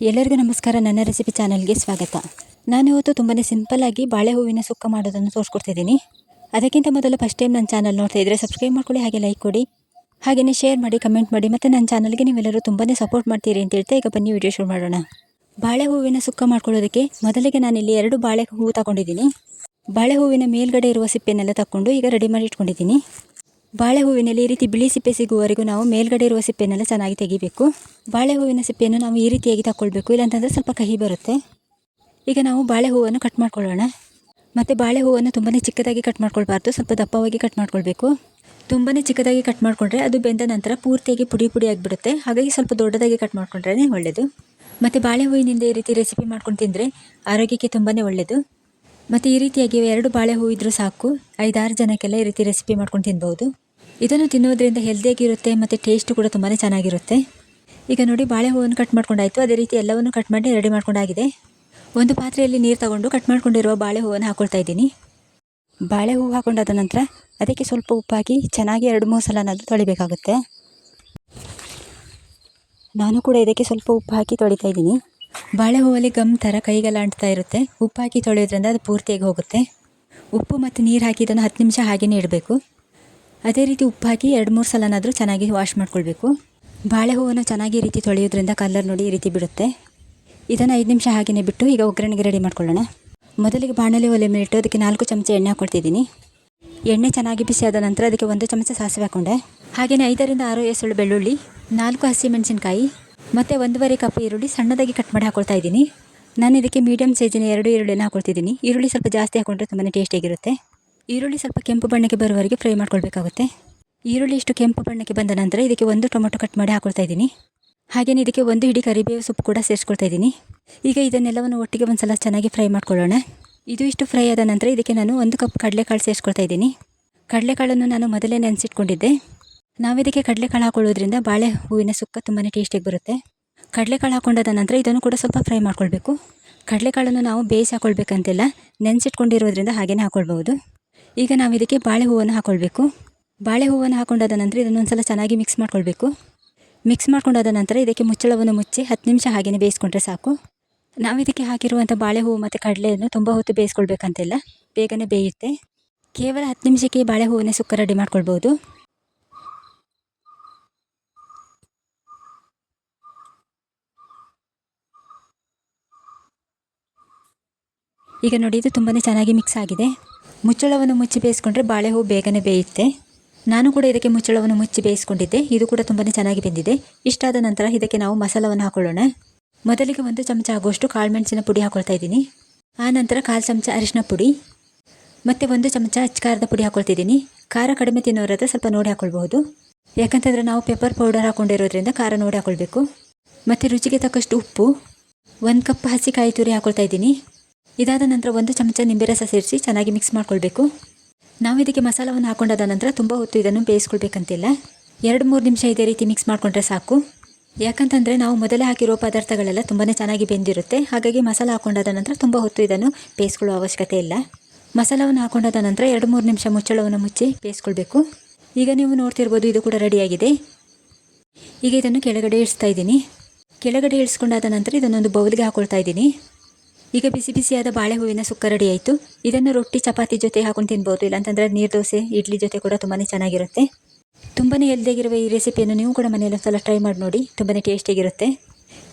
ಎಲ್ಲರಿಗೂ ನಮಸ್ಕಾರ. ನನ್ನ ರೆಸಿಪಿ ಚಾನಲ್ಗೆ ಸ್ವಾಗತ. ನಾನು ಇವತ್ತು ತುಂಬಾ ಸಿಂಪಲ್ಲಾಗಿ ಬಾಳೆ ಹೂವಿನ ಸುಕ್ಕ ಮಾಡೋದನ್ನು ತೋರಿಸ್ಕೊಡ್ತಿದ್ದೀನಿ. ಅದಕ್ಕಿಂತ ಮೊದಲು ಫಸ್ಟ್ ಟೈಮ್ ನನ್ನ ಚಾನಲ್ ನೋಡ್ತಾ ಇದ್ದರೆ ಸಬ್ಸ್ಕ್ರೈಬ್ ಮಾಡ್ಕೊಳ್ಳಿ, ಹಾಗೆ ಲೈಕ್ ಕೊಡಿ. ಹಾಗೆಯೇ ಶೇರ್ ಮಾಡಿ ಕಮೆಂಟ್ ಮಾಡಿ, ಮತ್ತು ನನ್ನ ಚಾನಲ್ಗೆ ನೀವೆಲ್ಲರೂ ತುಂಬಾ ಸಪೋರ್ಟ್ ಮಾಡ್ತೀರಿ ಅಂತ ಹೇಳ್ತಾ ಈಗ ಬನ್ನಿ ವಿಡಿಯೋ ಶುರು ಮಾಡೋಣ. ಬಾಳೆ ಹೂವಿನ ಸುಕ್ಕ ಮಾಡ್ಕೊಳ್ಳೋದಕ್ಕೆ ಮೊದಲಿಗೆ ನಾನಿಲ್ಲಿ ಎರಡು ಬಾಳೆ ಹೂವು ತಗೊಂಡಿದ್ದೀನಿ. ಬಾಳೆ ಹೂವಿನ ಮೇಲ್ಗಡೆ ಇರುವ ಸಿಪ್ಪೆನೆಲ್ಲ ತಗೊಂಡು ಈಗ ರೆಡಿ ಮಾಡಿ ಇಟ್ಕೊಂಡಿದ್ದೀನಿ. ಬಾಳೆ ಹೂವಿನಲ್ಲಿ ಈ ರೀತಿ ಬಿಳಿ ಸಿಪ್ಪೆ ಸಿಗುವವರೆಗೂ ನಾವು ಮೇಲ್ಗಡೆ ಇರುವ ಸಿಪ್ಪೆಯನ್ನೆಲ್ಲ ಚೆನ್ನಾಗಿ ತೆಗಿಬೇಕು. ಬಾಳೆ ಹೂವಿನ ಸಿಪ್ಪೆಯನ್ನು ನಾವು ಈ ರೀತಿಯಾಗಿ ತಗೊಳ್ಬೇಕು ಇಲ್ಲಾಂತಂದರೆ ಸ್ವಲ್ಪ ಕಹಿ ಬರುತ್ತೆ. ಈಗ ನಾವು ಬಾಳೆ ಹೂವನ್ನು ಕಟ್ ಮಾಡ್ಕೊಳ್ಳೋಣ. ಮತ್ತು ಬಾಳೆ ಹೂವನ್ನು ತುಂಬಾ ಚಿಕ್ಕದಾಗಿ ಕಟ್ ಮಾಡ್ಕೊಳ್ಬಾರ್ದು. ಸ್ವಲ್ಪ ದಪ್ಪವಾಗಿ ಕಟ್ ಮಾಡ್ಕೊಳ್ಬೇಕು. ತುಂಬಾ ಚಿಕ್ಕದಾಗಿ ಕಟ್ ಮಾಡಿಕೊಂಡ್ರೆ ಅದು ಬೆಂದ ನಂತರ ಪೂರ್ತಿಯಾಗಿ ಪುಡಿ ಪುಡಿ ಆಗಿಬಿಡುತ್ತೆ. ಹಾಗಾಗಿ ಸ್ವಲ್ಪ ದೊಡ್ಡದಾಗಿ ಕಟ್ ಮಾಡಿಕೊಂಡ್ರೆ ಒಳ್ಳೆಯದು ಮತ್ತು ಬಾಳೆ ಹೂವಿನಿಂದ ಈ ರೀತಿ ರೆಸಿಪಿ ಮಾಡ್ಕೊಂಡು ತಿಂದರೆ ಆರೋಗ್ಯಕ್ಕೆ ತುಂಬಾ ಒಳ್ಳೆಯದು ಮತ್ತು ಈ ರೀತಿಯಾಗಿ ಎರಡು ಬಾಳೆ ಹೂವಿದ್ರೂ ಸಾಕು. ಐದಾರು ಜನಕ್ಕೆಲ್ಲ ಈ ರೀತಿ ರೆಸಿಪಿ ಮಾಡ್ಕೊಂಡು ತಿನ್ಬೋದು. ಇದನ್ನು ತಿನ್ನೋದ್ರಿಂದ ಹೆಲ್ದಿಯಾಗಿರುತ್ತೆ ಮತ್ತು ಟೇಸ್ಟ್ ಕೂಡ ತುಂಬಾ ಚೆನ್ನಾಗಿರುತ್ತೆ. ಈಗ ನೋಡಿ ಬಾಳೆ ಹೂವನ್ನು ಕಟ್ ಮಾಡ್ಕೊಂಡಾಯಿತು. ಅದೇ ರೀತಿ ಎಲ್ಲವನ್ನು ಕಟ್ ಮಾಡಿ ರೆಡಿ ಮಾಡ್ಕೊಂಡಾಗಿದೆ. ಒಂದು ಪಾತ್ರೆಯಲ್ಲಿ ನೀರು ತಗೊಂಡು ಕಟ್ ಮಾಡ್ಕೊಂಡಿರುವ ಬಾಳೆ ಹೂವನ್ನು ಹಾಕೊಳ್ತಾ ಇದ್ದೀನಿ. ಬಾಳೆ ಹೂವು ಹಾಕೊಂಡಾದ ನಂತರ ಅದಕ್ಕೆ ಸ್ವಲ್ಪ ಉಪ್ಪಾಕಿ ಚೆನ್ನಾಗಿ ಎರಡು ಮೂರು ಸಲನಾದರೂ ತೊಳಿಬೇಕಾಗುತ್ತೆ. ನಾನು ಕೂಡ ಇದಕ್ಕೆ ಸ್ವಲ್ಪ ಉಪ್ಪು ಹಾಕಿ ತೊಳಿತಾ ಇದ್ದೀನಿ. ಬಾಳೆ ಹೂವಲ್ಲಿ ಗಮ್ ಥರ ಕೈಗೆಲ್ಲ ಅಂಟ್ತಾ ಇರುತ್ತೆ. ಉಪ್ಪು ಹಾಕಿ ತೊಳೆಯೋದ್ರಿಂದ ಅದು ಪೂರ್ತಿಯಾಗಿ ಹೋಗುತ್ತೆ. ಉಪ್ಪು ಮತ್ತು ನೀರು ಹಾಕಿ ಇದನ್ನು ಹತ್ತು ನಿಮಿಷ ಹಾಗೆಯೇ ಇಡಬೇಕು. ಅದೇ ರೀತಿ ಉಪ್ಪು ಹಾಕಿ ಎರಡು ಮೂರು ಸಲನಾದರೂ ಚೆನ್ನಾಗಿ ವಾಶ್ ಮಾಡ್ಕೊಳ್ಬೇಕು. ಬಾಳೆ ಹೂವನ್ನು ಚೆನ್ನಾಗಿ ರೀತಿ ತೊಳೆಯೋದ್ರಿಂದ ಕಲರ್ ನೋಡಿ ಈ ರೀತಿ ಬಿಡುತ್ತೆ. ಇದನ್ನು ಐದು ನಿಮಿಷ ಹಾಗೆಯೇ ಬಿಟ್ಟು ಈಗ ಒಗ್ಗರಣೆಗೆ ರೆಡಿ ಮಾಡ್ಕೊಳ್ಳೋಣ. ಮೊದಲಿಗೆ ಬಾಣಲೆ ಒಲೆ ಮೇಲಿಟ್ಟು ಅದಕ್ಕೆ ನಾಲ್ಕು ಚಮಚ ಎಣ್ಣೆ ಹಾಕ್ಕೊಡ್ತಿದ್ದೀನಿ ಎಣ್ಣೆ ಚೆನ್ನಾಗಿ ಬಿಸಿ ಆದ ನಂತರ ಅದಕ್ಕೆ ಒಂದು ಚಮಚ ಸಾಸಿವೆ ಹಾಕ್ಕೊಂಡೆ ಹಾಗೆಯೇ ಐದರಿಂದ ಆರು ಎಸಳು ಬೆಳ್ಳುಳ್ಳಿ, ನಾಲ್ಕು ಹಸಿಮೆಣಸಿನ್ಕಾಯಿ ಮತ್ತು ಒಂದೂವರೆ ಕಪ್ ಈರುಳ್ಳಿ ಸಣ್ಣದಾಗಿ ಕಟ್ ಮಾಡಿ ಹಾಕೊಳ್ತಾ ಇದ್ದೀನಿ. ನಾನು ಇದಕ್ಕೆ ಮೀಡಿಯಮ್ ಸೈಜಿನ ಎರಡು ಈರುಳ್ಳಿನ ಹಾಕೊಳ್ತಿದ್ದೀನಿ. ಈರುಳ್ಳಿ ಸ್ವಲ್ಪ ಜಾಸ್ತಿ ಹಾಕೊಂಡ್ರೆ ತುಂಬಾ ಟೇಸ್ಟಿಯಾಗಿರುತ್ತೆ ಈರುಳ್ಳಿ ಸ್ವಲ್ಪ ಕೆಂಪು ಬಣ್ಣಕ್ಕೆ ಬರುವವರೆಗೆ ಫ್ರೈ ಮಾಡ್ಕೊಳ್ಬೇಕಾಗುತ್ತೆ. ಈರುಳ್ಳಿ ಇಷ್ಟು ಕೆಂಪು ಬಣ್ಣಕ್ಕೆ ಬಂದ ನಂತರ ಇದಕ್ಕೆ ಒಂದು ಟೊಮೊಟೊ ಕಟ್ ಮಾಡಿ ಹಾಕೊಳ್ತಾ ಇದ್ದೀನಿ. ಹಾಗೆಯೇ ಇದಕ್ಕೆ ಒಂದು ಹಿಡಿ ಕರಿಬೇವು ಸೊಪ್ಪು ಕೂಡ ಸೇರಿಸ್ಕೊಳ್ತಾ ಇದ್ದೀನಿ. ಈಗ ಇದನ್ನೆಲ್ಲವನ್ನು ಒಟ್ಟಿಗೆ ಒಂದು ಸಲ ಚೆನ್ನಾಗಿ ಫ್ರೈ ಮಾಡ್ಕೊಳ್ಳೋಣ. ಇದು ಇಷ್ಟು ಫ್ರೈ ಆದ ನಂತರ ಇದಕ್ಕೆ ನಾನು ಒಂದು ಕಪ್ ಕಡಲೆಕಾಳು ಸೇರಿಸ್ಕೊಳ್ತಾ ಇದ್ದೀನಿ. ಕಡಲೆಕಾಳನ್ನು ನಾನು ಮೊದಲೇ ನೆನೆಸಿಟ್ಕೊಂಡಿದ್ದೆ. ನಾವಿದಕ್ಕೆ ಕಡಲೆಕಾಳು ಹಾಕೊಳ್ಳೋದ್ರಿಂದ ಬಾಳೆ ಹೂವಿನ ಸುಕ್ಕ ತುಂಬಾ ಟೇಸ್ಟಿಗೆ ಬರುತ್ತೆ. ಕಡಲೆಕಾಳು ಹಾಕೊಂಡಾದ ನಂತರ ಇದನ್ನು ಕೂಡ ಸ್ವಲ್ಪ ಫ್ರೈ ಮಾಡ್ಕೊಳ್ಬೇಕು. ಕಡಲೆಕಾಳನ್ನು ನಾವು ಬೇಯಿಸಿ ಹಾಕೊಳ್ಬೇಕಂತಿಲ್ಲ. ನೆನೆಸಿಟ್ಕೊಂಡಿರೋದ್ರಿಂದ ಹಾಗೆಯೇ ಹಾಕೊಳ್ಬೋದು ಈಗ ನಾವು ಇದಕ್ಕೆ ಬಾಳೆ ಹೂವನ್ನು ಹಾಕ್ಕೊಳ್ಬೇಕು ಬಾಳೆ ಹೂವನ್ನು ಹಾಕೊಂಡಾದ ನಂತರ ಇದನ್ನು ಒಂದ್ಸಲ ಚೆನ್ನಾಗಿ ಮಿಕ್ಸ್ ಮಾಡ್ಕೊಳ್ಬೇಕು. ಮಿಕ್ಸ್ ಮಾಡ್ಕೊಂಡಾದ ನಂತರ ಇದಕ್ಕೆ ಮುಚ್ಚಳವನ್ನು ಮುಚ್ಚಿ ಹತ್ತು ನಿಮಿಷ ಹಾಗೆಯೇ ಬೇಯಿಸ್ಕೊಂಡ್ರೆ ಸಾಕು. ನಾವು ಇದಕ್ಕೆ ಹಾಕಿರುವಂಥ ಬಾಳೆ ಹೂವು ಮತ್ತು ಕಡಲೆಯನ್ನು ತುಂಬ ಹೊತ್ತು ಬೇಯಿಸ್ಕೊಳ್ಬೇಕಂತಿಲ್ಲ. ಬೇಗನೆ ಬೇಯುತ್ತೆ. ಕೇವಲ ಹತ್ತು ನಿಮಿಷಕ್ಕೆ ಬಾಳೆ ಹೂವನ್ನೇ ಸುಕ್ಕ ರೆಡಿ ಮಾಡ್ಕೊಳ್ಬೋದು. ಈಗ ನೋಡಿ, ಇದು ತುಂಬಾ ಚೆನ್ನಾಗಿ ಮಿಕ್ಸ್ ಆಗಿದೆ. ಮುಚ್ಚಳವನ್ನು ಮುಚ್ಚಿ ಬೇಯಿಸ್ಕೊಂಡ್ರೆ ಬಾಳೆಹೂ ಬೇಗನೆ ಬೇಯುತ್ತೆ. ನಾನು ಕೂಡ ಇದಕ್ಕೆ ಮುಚ್ಚಳವನ್ನು ಮುಚ್ಚಿ ಬೇಯಿಸ್ಕೊಂಡಿದ್ದೆ. ಇದು ಕೂಡ ತುಂಬಾ ಚೆನ್ನಾಗಿ ಬೆಂದಿದೆ. ಇಷ್ಟಾದ ನಂತರ ಇದಕ್ಕೆ ನಾವು ಮಸಾಲವನ್ನು ಹಾಕೊಳ್ಳೋಣ. ಮೊದಲಿಗೆ ಒಂದು ಚಮಚ ಆಗುವಷ್ಟು ಕಾಳುಮೆಣಸಿನ ಪುಡಿ ಹಾಕೊಳ್ತಾ ಇದ್ದೀನಿ. ಆ ನಂತರ ಕಾಲು ಚಮಚ ಅರಿಶಿನ ಪುಡಿ. ಮತ್ತು ಒಂದು ಚಮಚ ಅಚ್ಚಕಾರದ ಪುಡಿ ಹಾಕೊಳ್ತಿದ್ದೀನಿ ಖಾರ ಕಡಿಮೆ ತಿನ್ನೋರಾದ್ರೆ ಸ್ವಲ್ಪ ನೋಡಿ ಹಾಕೊಳ್ಬಹುದು. ಯಾಕಂತಂದರೆ ನಾವು ಪೆಪ್ಪರ್ ಪೌಡರ್ ಹಾಕೊಂಡಿರೋದ್ರಿಂದ ಖಾರ ನೋಡಿ ಹಾಕೊಳ್ಬೇಕು. ಮತ್ತು ರುಚಿಗೆ ತಕ್ಕಷ್ಟು ಉಪ್ಪು. ಒಂದು ಕಪ್ ಹಸಿ ಕಾಯಿ ತುರಿ ಹಾಕೊಳ್ತಾ ಇದ್ದೀನಿ. ಇದಾದ ನಂತರ ಒಂದು ಚಮಚ ನಿಂಬೆ ರಸ ಸೇರಿಸಿ ಚೆನ್ನಾಗಿ ಮಿಕ್ಸ್ ಮಾಡ್ಕೊಳ್ಬೇಕು. ನಾವು ಇದಕ್ಕೆ ಮಸಾಲವನ್ನು ಹಾಕೊಂಡಾದ ನಂತರ ತುಂಬ ಹೊತ್ತು ಇದನ್ನು ಬೇಯಿಸ್ಕೊಳ್ಬೇಕಂತಿಲ್ಲ. ಎರಡು ಮೂರು ನಿಮಿಷ ಇದೇ ರೀತಿ ಮಿಕ್ಸ್ ಮಾಡಿಕೊಂಡ್ರೆ ಸಾಕು. ಯಾಕಂತಂದರೆ ನಾವು ಮೊದಲೇ ಹಾಕಿರೋ ಪದಾರ್ಥಗಳೆಲ್ಲ ತುಂಬಾ ಚೆನ್ನಾಗಿ ಬೆಂದಿರುತ್ತೆ. ಹಾಗಾಗಿ ಮಸಾಲ ಹಾಕೊಂಡಾದ ನಂತರ ತುಂಬ ಹೊತ್ತು ಇದನ್ನು ಬೇಯಿಸ್ಕೊಳ್ಳೋ ಅವಶ್ಯಕತೆ ಇಲ್ಲ. ಮಸಾಲವನ್ನು ಹಾಕೊಂಡಾದ ನಂತರ ಎರಡು ಮೂರು ನಿಮಿಷ ಮುಚ್ಚಳವನ್ನು ಮುಚ್ಚಿ ಬೇಯಿಸ್ಕೊಳ್ಬೇಕು. ಈಗ ನೀವು ನೋಡ್ತಿರ್ಬೋದು ಇದು ಕೂಡ ರೆಡಿಯಾಗಿದೆ. ಈಗ ಇದನ್ನು ಕೆಳಗಡೆ ಇಳಿಸ್ತಾ ಇದ್ದೀನಿ. ಕೆಳಗಡೆ ಇಳಿಸ್ಕೊಂಡಾದ ನಂತರ ಇದನ್ನೊಂದು ಬೌಲ್ಗೆ ಹಾಕೊಳ್ತಾ ಇದ್ದೀನಿ. ಈಗ ಬಿಸಿ ಬಿಸಿಯಾದ ಬಾಳೆ ಹೂವಿನ ಸುಕ್ಕ ರೆಡಿ ಆಯಿತು. ಇದನ್ನು ರೊಟ್ಟಿ, ಚಪಾತಿ ಜೊತೆ ಹಾಕೊಂಡು ತಿನ್ಬೋದು. ಇಲ್ಲಾಂತಂದರೆ ನೀರು ದೋಸೆ, ಇಡ್ಲಿ ಜೊತೆ ಕೂಡ ತುಂಬಾ ಚೆನ್ನಾಗಿರುತ್ತೆ. ತುಂಬಾ ಹೆಲ್ದಿಯಾಗಿರುವ ಈ ರೆಸಿಪಿಯನ್ನು ನೀವು ಕೂಡ ಮನೆಯಲ್ಲಿ ಒಂದ್ಸಲ ಟ್ರೈ ಮಾಡಿ ನೋಡಿ. ತುಂಬಾ ಟೇಸ್ಟಿಯಾಗಿರುತ್ತೆ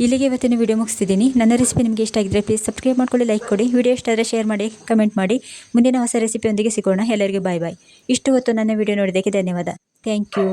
ಇಲ್ಲಿಗೆ ಇವತ್ತಿನ ವಿಡಿಯೋ ಮುಗಿಸ್ತಿದ್ದೀನಿ. ನನ್ನ ರೆಸಿಪಿ ನಿಮಗೆ ಇಷ್ಟ ಆಗಿದ್ರೆ ಪ್ಲೀಸ್ ಸಬ್ಸ್ಕ್ರೈಬ್ ಮಾಡ್ಕೊಳ್ಳಿ ಲೈಕ್ ಕೊಡಿ. ವಿಡಿಯೋ ಇಷ್ಟ ಆದರೆ ಶೇರ್ ಮಾಡಿ ಕಮೆಂಟ್ ಮಾಡಿ. ಮುಂದಿನ ಹೊಸ ರೆಸಿಪಿಯೊಂದಿಗೆ ಸಿಗೋಣ. ಎಲ್ಲರಿಗೂ ಬಾಯ್ ಬಾಯ್ ಇಷ್ಟು ಹೊತ್ತು ನನ್ನ ವಿಡಿಯೋ ನೋಡಿದ್ದಕ್ಕೆ ಧನ್ಯವಾದ. Thank you